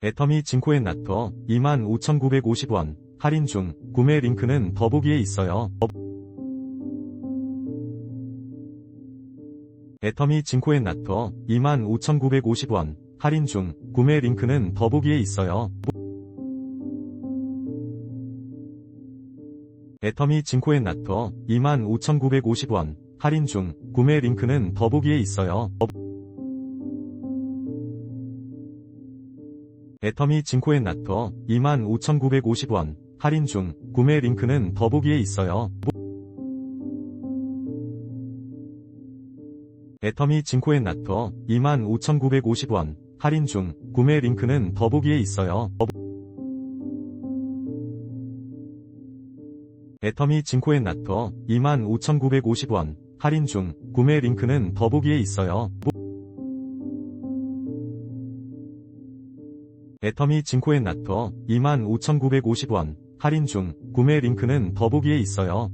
애터미 징코엔 나토 25,950원 할인 중 구매 링크는 더보기에 있어요. 애터미 징코엔 나토 25,950원 할인 중 구매 링크는 더보기에 있어요. 애터미 징코엔 나토 25,950원 할인 중 구매 링크는 더보기에 있어요. 애터미 징코엔 나토 25,950원 할인 중 구매 링크는 더보기에 있어요. 애터미 징코엔 나토 25,950원 할인 중 구매 링크는 더보기에 있어요. 애터미 징코엔 나토 25,950원 할인 중 구매 링크는 더보기에 있어요. 애터미 징코엔 나토 25,950원. 할인 중. 구매 링크는 더보기에 있어요.